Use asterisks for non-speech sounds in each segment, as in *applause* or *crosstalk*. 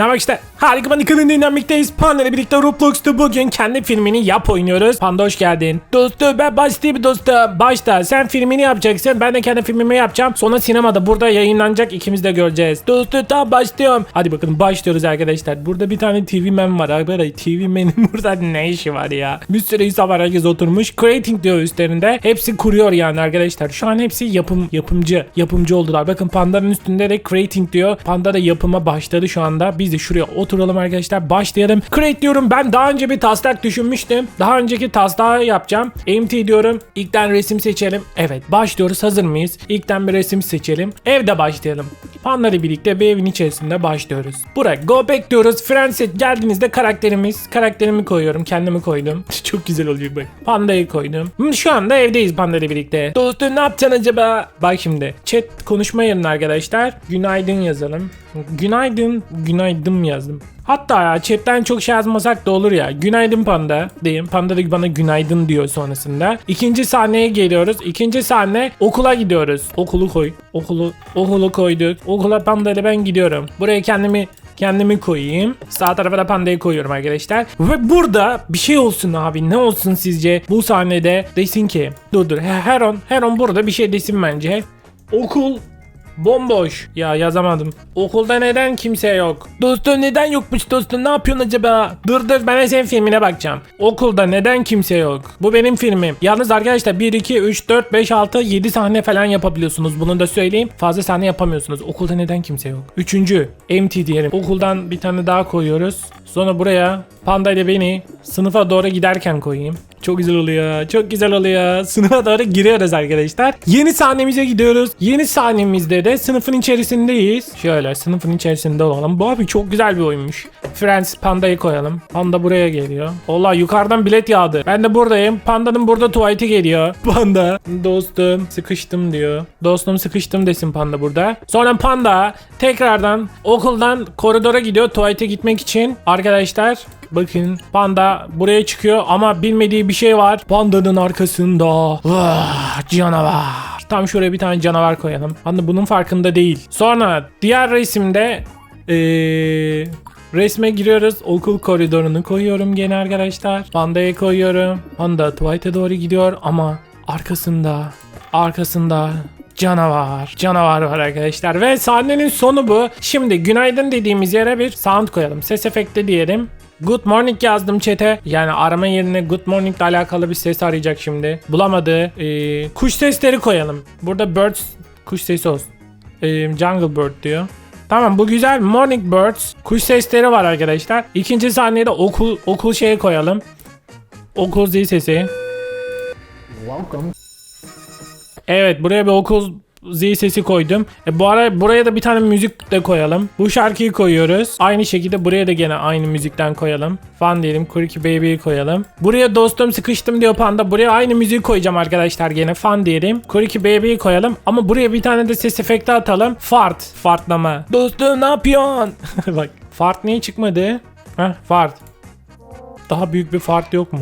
Ne bak işte harika Panda kanalının dinlenmekteyiz. Panda ile birlikte Roblox'ta bugün kendi filmini yap oynuyoruz. Panda hoş geldin. Dostum ben başlayayım dostum. Başta sen filmini yapacaksın. Ben de kendi filmimi yapacağım. Sonra sinemada burada yayınlanacak. ikimiz de göreceğiz. Dostum tamam başlıyorum. Hadi bakın başlıyoruz arkadaşlar. Burada bir tane TV man var. Arkadaşlar TV man'in burada ne işi var ya? Bir sürü insan var herkes oturmuş. Creating diyor üstlerinde. Hepsi kuruyor yani arkadaşlar. Şu an hepsi yapım yapımcı. Yapımcı oldular. Bakın Panda'nın üstünde de creating diyor. Panda da yapıma başladı şu anda. Biz de şuraya oturalım arkadaşlar. Başlayalım. Create diyorum. Ben daha önce bir taslak düşünmüştüm. Daha önceki taslağı yapacağım. MT diyorum. İlkten resim seçelim. Evet başlıyoruz. Hazır mıyız? İlkten bir resim seçelim. Evde başlayalım. Panda ile birlikte bir evin içerisinde başlıyoruz. Buraya go back diyoruz. Friendset geldiğinizde karakterimiz. Karakterimi koyuyorum. Kendimi koydum. *laughs* Çok güzel olacak bak. Pandayı koydum. Hmm, Şu anda evdeyiz Panda ile birlikte. Dostum ne yapacaksın acaba? Bak şimdi. Chat konuşma yerine arkadaşlar. Günaydın yazalım. Günaydın. Günaydın yazdım. Hatta ya chatten çok şey yazmasak da olur ya. Günaydın panda diyeyim. Panda da bana günaydın diyor sonrasında. İkinci sahneye geliyoruz. İkinci sahne okula gidiyoruz. Okulu koy. Okulu okulu koyduk. Okula panda ile ben gidiyorum. Buraya kendimi kendimi koyayım. Sağ tarafa da pandayı koyuyorum arkadaşlar. Ve burada bir şey olsun abi. Ne olsun sizce? Bu sahnede desin ki. Dur dur. Her an her an burada bir şey desin bence. Okul Bomboş. Ya yazamadım. Okulda neden kimse yok? Dostum neden yokmuş dostum ne yapıyorsun acaba? Dur dur ben senin filmine bakacağım. Okulda neden kimse yok? Bu benim filmim. Yalnız arkadaşlar 1, 2, 3, 4, 5, 6, 7 sahne falan yapabiliyorsunuz. Bunu da söyleyeyim. Fazla sahne yapamıyorsunuz. Okulda neden kimse yok? Üçüncü MT diyelim. Okuldan bir tane daha koyuyoruz. Sonra buraya Panda ile beni sınıfa doğru giderken koyayım. Çok güzel oluyor. Çok güzel oluyor. Sınıfa doğru giriyoruz arkadaşlar. Yeni sahnemize gidiyoruz. Yeni sahnemizde de sınıfın içerisindeyiz. Şöyle sınıfın içerisinde olalım. Bu abi çok güzel bir oyunmuş. Friends Panda'yı koyalım. Panda buraya geliyor. Allah yukarıdan bilet yağdı. Ben de buradayım. Panda'nın burada tuvaleti geliyor. *laughs* Panda. Dostum sıkıştım diyor. Dostum sıkıştım desin Panda burada. Sonra Panda tekrardan okuldan koridora gidiyor tuvalete gitmek için. Arkadaşlar Bakın panda buraya çıkıyor ama bilmediği bir şey var. Pandanın arkasında ah, canavar. Tam şuraya bir tane canavar koyalım. Panda bunun farkında değil. Sonra diğer resimde eee Resme giriyoruz. Okul koridorunu koyuyorum gene arkadaşlar. Panda'ya koyuyorum. Panda tuvalete doğru gidiyor ama arkasında arkasında canavar. Canavar var arkadaşlar. Ve sahnenin sonu bu. Şimdi günaydın dediğimiz yere bir sound koyalım. Ses efekti diyelim. Good morning yazdım chat'e. Yani arama yerine good morning ile alakalı bir ses arayacak şimdi. Bulamadı. Ee, kuş sesleri koyalım. Burada birds kuş sesi olsun. Ee, jungle bird diyor. Tamam bu güzel. Morning birds. Kuş sesleri var arkadaşlar. İkinci sahnede okul okul şeye koyalım. Okul zil sesi. Welcome. Evet buraya bir okul zil sesi koydum. E, bu ara buraya da bir tane müzik de koyalım. Bu şarkıyı koyuyoruz. Aynı şekilde buraya da gene aynı müzikten koyalım. Fan diyelim. Quirky Baby'yi koyalım. Buraya dostum sıkıştım diyor panda. Buraya aynı müziği koyacağım arkadaşlar gene. Fan diyelim. Quirky Baby'yi koyalım. Ama buraya bir tane de ses efekti atalım. Fart. Fartlama. Dostum ne yapıyorsun? *laughs* Bak. Fart niye çıkmadı? Heh fart. Daha büyük bir fart yok mu?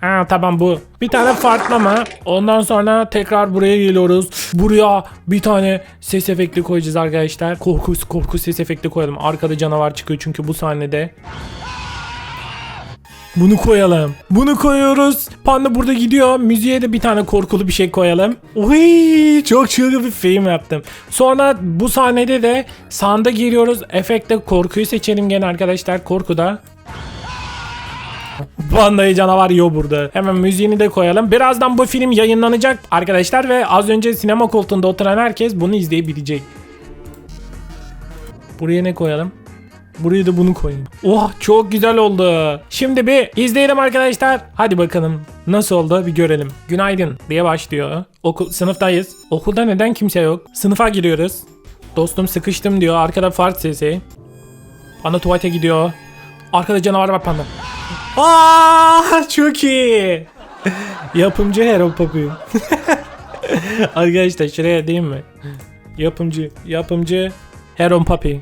Ha tamam bu. Bir tane fartlama. Ondan sonra tekrar buraya geliyoruz. Buraya bir tane ses efekti koyacağız arkadaşlar. Korku korku ses efekti koyalım. Arkada canavar çıkıyor çünkü bu sahnede. Bunu koyalım. Bunu koyuyoruz. Panda burada gidiyor. Müziğe de bir tane korkulu bir şey koyalım. Oy, çok çılgın bir film yaptım. Sonra bu sahnede de sanda giriyoruz. Efekte korkuyu seçelim gene arkadaşlar. Korkuda. Pandayı canavar yiyor burada. Hemen müziğini de koyalım. Birazdan bu film yayınlanacak arkadaşlar ve az önce sinema koltuğunda oturan herkes bunu izleyebilecek. Buraya ne koyalım? Buraya da bunu koyayım. Oh çok güzel oldu. Şimdi bir izleyelim arkadaşlar. Hadi bakalım nasıl oldu bir görelim. Günaydın diye başlıyor. Okul sınıftayız. Okulda neden kimse yok? Sınıfa giriyoruz. Dostum sıkıştım diyor. Arkada fart sesi. Panda tuvalete gidiyor. Arkada canavar var panda. Aa çok iyi. Yapımcı Hero Papi. *laughs* Arkadaşlar şuraya değil mi? Yapımcı, yapımcı Heron Papi.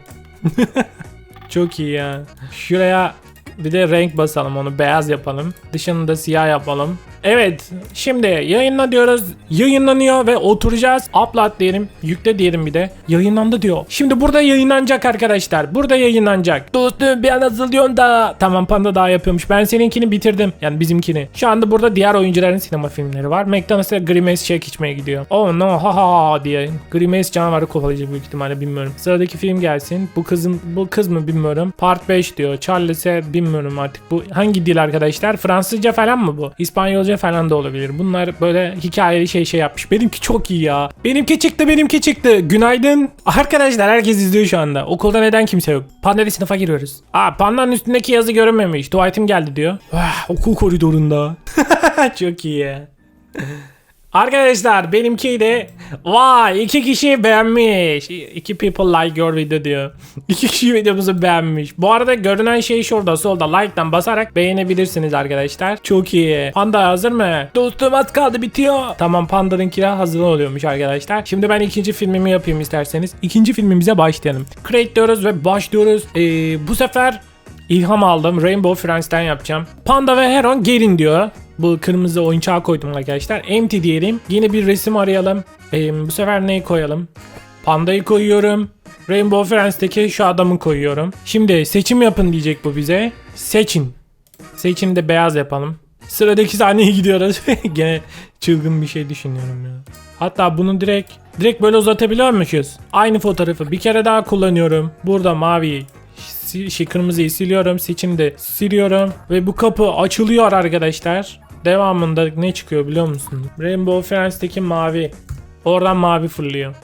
*laughs* çok iyi ya. Şuraya bir de renk basalım onu beyaz yapalım. Dışını da siyah yapalım. Evet şimdi yayınla diyoruz. Yayınlanıyor ve oturacağız. Upload diyelim. Yükle diyelim bir de. Yayınlandı diyor. Şimdi burada yayınlanacak arkadaşlar. Burada yayınlanacak. Dostum bir an hazırlıyorsun da. Tamam panda daha yapıyormuş. Ben seninkini bitirdim. Yani bizimkini. Şu anda burada diğer oyuncuların sinema filmleri var. McDonald's'a Grimace Shake içmeye gidiyor. Oh no ha ha diye. Grimace canavarı kovalayacak büyük ihtimalle bilmiyorum. Sıradaki film gelsin. Bu kızın bu kız mı bilmiyorum. Part 5 diyor. Charles'e bilmiyorum artık. Bu hangi dil arkadaşlar? Fransızca falan mı bu? İspanyolca falan da olabilir. Bunlar böyle hikayeli şey şey yapmış. Benimki çok iyi ya. Benimki çıktı benimki çıktı. Günaydın. Arkadaşlar herkes izliyor şu anda. Okulda neden kimse yok? Pandeli sınıfa giriyoruz. Aa pandanın üstündeki yazı görünmemiş. Tuvaletim geldi diyor. Ah, okul koridorunda. *laughs* çok iyi ya. Arkadaşlar benimki de vay iki kişi beğenmiş. İki people like your video diyor. *laughs* İki kişi videomuzu beğenmiş. Bu arada görünen şey şurada solda like'tan basarak beğenebilirsiniz arkadaşlar. Çok iyi. Panda hazır mı? Dostum az kaldı bitiyor. Tamam pandanınki hazır oluyormuş arkadaşlar. Şimdi ben ikinci filmimi yapayım isterseniz. İkinci filmimize başlayalım. Create diyoruz ve başlıyoruz. Ee, bu sefer İlham aldım. Rainbow Friends'ten yapacağım. Panda ve Heron gelin diyor. Bu kırmızı oyuncağı koydum arkadaşlar. Empty diyelim. Yine bir resim arayalım. Ee, bu sefer neyi koyalım? Pandayı koyuyorum. Rainbow Friends'teki şu adamı koyuyorum. Şimdi seçim yapın diyecek bu bize. Seçin. Seçin de beyaz yapalım. Sıradaki sahneye gidiyoruz. *laughs* Gene çılgın bir şey düşünüyorum ya. Hatta bunu direkt direkt böyle uzatabiliyormuşuz. Aynı fotoğrafı bir kere daha kullanıyorum. Burada mavi şey kırmızıyı siliyorum. Seçim de siliyorum. Ve bu kapı açılıyor arkadaşlar. Devamında ne çıkıyor biliyor musun? Rainbow Friends'teki mavi. Oradan mavi fırlıyor.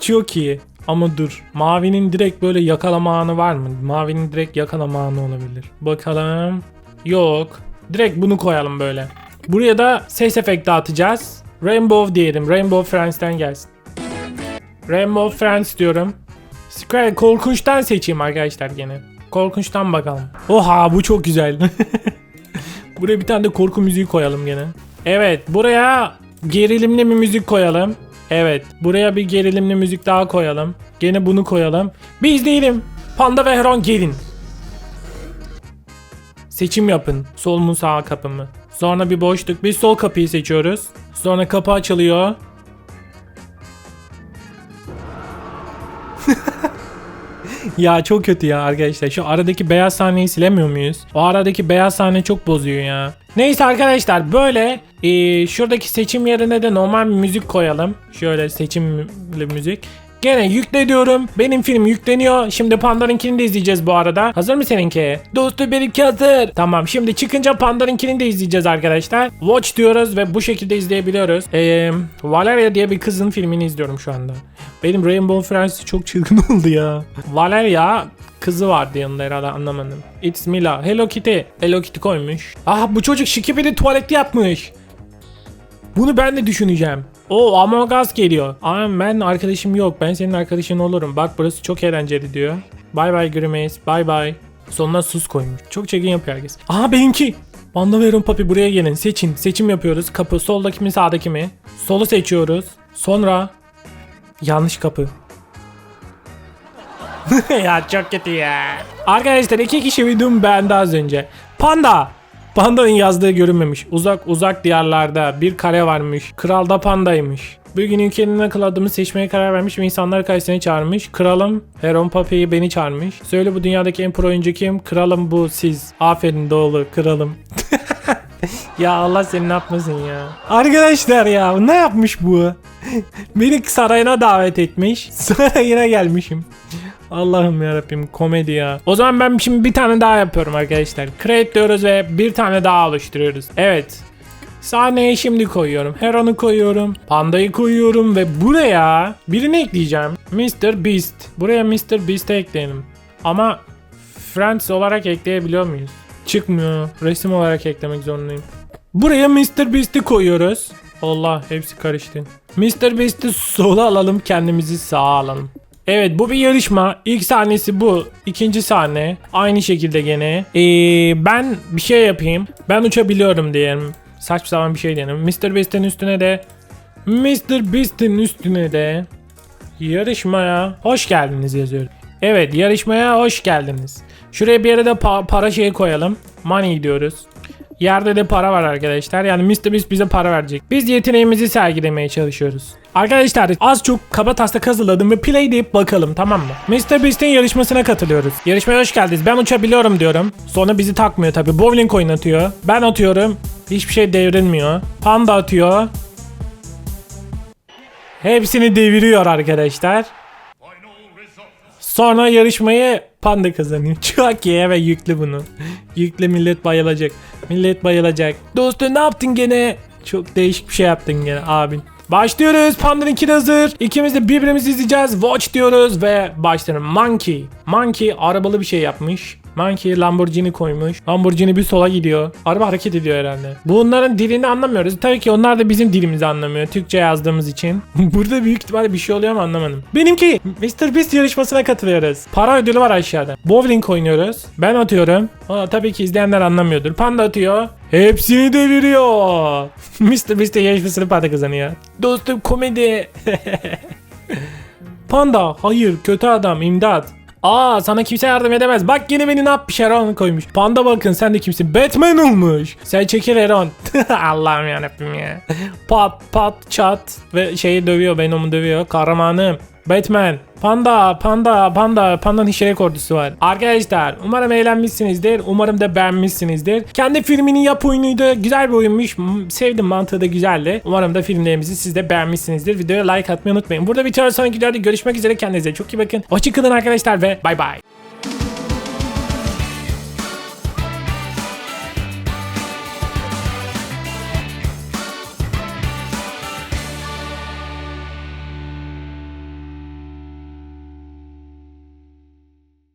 Çok iyi. Ama dur. Mavinin direkt böyle yakalama anı var mı? Mavinin direkt yakalama anı olabilir. Bakalım. Yok. Direkt bunu koyalım böyle. Buraya da ses efekti atacağız. Rainbow diyelim. Rainbow Friends'ten gelsin. Rainbow Friends diyorum. Square korkunçtan seçeyim arkadaşlar gene. Korkunçtan bakalım. Oha bu çok güzel. *laughs* buraya bir tane de korku müziği koyalım gene. Evet buraya gerilimli bir müzik koyalım. Evet buraya bir gerilimli müzik daha koyalım. Gene bunu koyalım. Bir izleyelim. Panda ve Heron gelin. Seçim yapın. Sol mu sağ kapı mı? Sonra bir boşluk. Biz sol kapıyı seçiyoruz. Sonra kapı açılıyor. Ya çok kötü ya arkadaşlar. Şu aradaki beyaz sahneyi silemiyor muyuz? O aradaki beyaz sahne çok bozuyor ya. Neyse arkadaşlar böyle e, şuradaki seçim yerine de normal bir müzik koyalım. Şöyle seçimli müzik. Gene yükle diyorum. Benim film yükleniyor. Şimdi Panda'nınkini de izleyeceğiz bu arada. Hazır mı seninki? Dostu benimki hazır. Tamam şimdi çıkınca Panda'nınkini de izleyeceğiz arkadaşlar. Watch diyoruz ve bu şekilde izleyebiliyoruz. Ee, Valeria diye bir kızın filmini izliyorum şu anda. Benim Rainbow Friends çok çılgın *laughs* oldu ya. Valeria kızı vardı yanında herhalde anlamadım. It's Mila. Hello Kitty. Hello Kitty koymuş. Ah bu çocuk şikipedi tuvalette yapmış. Bunu ben de düşüneceğim. O Among Us geliyor. Ama ben arkadaşım yok. Ben senin arkadaşın olurum. Bak burası çok eğlenceli diyor. Bye bye Grimace. Bye bye. Sonuna sus koymuş. Çok çirkin yapıyor herkes. Aha benimki. Banda verin papi buraya gelin. Seçin. Seçim yapıyoruz. Kapı soldaki mi sağdaki mi? Solu seçiyoruz. Sonra yanlış kapı. *laughs* ya çok kötü ya. Arkadaşlar iki kişi videomu beğendi az önce. Panda. Panda'nın yazdığı görünmemiş. Uzak uzak diyarlarda bir kare varmış. Kral da pandaymış. Bir gün ülkenin akıl adımı seçmeye karar vermiş ve insanları karşısına çağırmış. Kralım Heron Papi'yi beni çağırmış. Söyle bu dünyadaki en pro oyuncu kim? Kralım bu siz. Aferin doğulu kralım. *laughs* ya Allah seni ne yapmasın ya. Arkadaşlar ya ne yapmış bu? *laughs* Beni sarayına davet etmiş. *laughs* Sarayına gelmişim. Allah'ım yarabbim komedi ya. O zaman ben şimdi bir tane daha yapıyorum arkadaşlar. Create diyoruz ve bir tane daha oluşturuyoruz. Evet. Sahneye şimdi koyuyorum. Heron'u koyuyorum. Panda'yı koyuyorum ve buraya birini ekleyeceğim. Mr. Beast. Buraya Mr. Beast'i ekleyelim. Ama Friends olarak ekleyebiliyor muyuz? Çıkmıyor. Resim olarak eklemek zorundayım. Buraya Mr. Beast'i koyuyoruz. Allah hepsi karıştı. Mr. Beast'i sola alalım kendimizi sağa alalım. Evet bu bir yarışma. İlk sahnesi bu. İkinci sahne. Aynı şekilde gene. Ee, ben bir şey yapayım. Ben uçabiliyorum diyelim. Saçma sapan bir şey diyelim. Mr. Beast'in üstüne de Mr. Beast'in üstüne de yarışmaya hoş geldiniz yazıyorum. Evet yarışmaya hoş geldiniz. Şuraya bir yere de pa- para şeyi koyalım. Money diyoruz. Yerde de para var arkadaşlar. Yani Mr. Beast bize para verecek. Biz yeteneğimizi sergilemeye çalışıyoruz. Arkadaşlar az çok kaba taslak hazırladım ve play deyip bakalım tamam mı? Mr. Beast'in yarışmasına katılıyoruz. Yarışmaya hoş geldiniz. Ben uçabiliyorum diyorum. Sonra bizi takmıyor tabi. Bowling oynatıyor. Ben atıyorum. Hiçbir şey devrilmiyor. Panda atıyor. Hepsini deviriyor arkadaşlar. Sonra yarışmayı panda kazanıyor. *laughs* Çok iyi ve yüklü bunu. yüklü millet bayılacak. Millet bayılacak. Dostum ne yaptın gene? Çok değişik bir şey yaptın gene abin. Başlıyoruz. Panda'nın ikili hazır. İkimiz de birbirimizi izleyeceğiz. Watch diyoruz ve başlayalım. Monkey. Monkey arabalı bir şey yapmış. Monkey Lamborghini koymuş. Lamborghini bir sola gidiyor. Araba hareket ediyor herhalde. Bunların dilini anlamıyoruz. Tabii ki onlar da bizim dilimizi anlamıyor. Türkçe yazdığımız için. *laughs* Burada büyük ihtimalle bir şey oluyor ama anlamadım. Benimki Mr. Beast yarışmasına katılıyoruz. Para ödülü var aşağıda. Bowling oynuyoruz. Ben atıyorum. Aa, tabii ki izleyenler anlamıyordur. Panda atıyor. Hepsini deviriyor. *laughs* Mr. Beast'e yarışmasını panda kazanıyor. Dostum komedi. *laughs* Panda hayır kötü adam imdat. Aa sana kimse yardım edemez. Bak yine beni ne yapmış Eron koymuş. Panda bakın sen de kimsin? Batman olmuş. Sen çekil Eron. *laughs* Allah'ım yarabbim ya. Pat pat çat ve şeyi dövüyor Venom'u dövüyor. Kahramanım. Batman. Panda, panda, panda, pandanın iş rekordusu var. Arkadaşlar umarım eğlenmişsinizdir. Umarım da beğenmişsinizdir. Kendi filmini yap oyunuydu. Güzel bir oyunmuş. Sevdim mantığı da güzeldi. Umarım da filmlerimizi siz de beğenmişsinizdir. Videoya like atmayı unutmayın. Burada bitiyor sonraki videoda görüşmek üzere. Kendinize çok iyi bakın. Hoşçakalın arkadaşlar ve bay bay.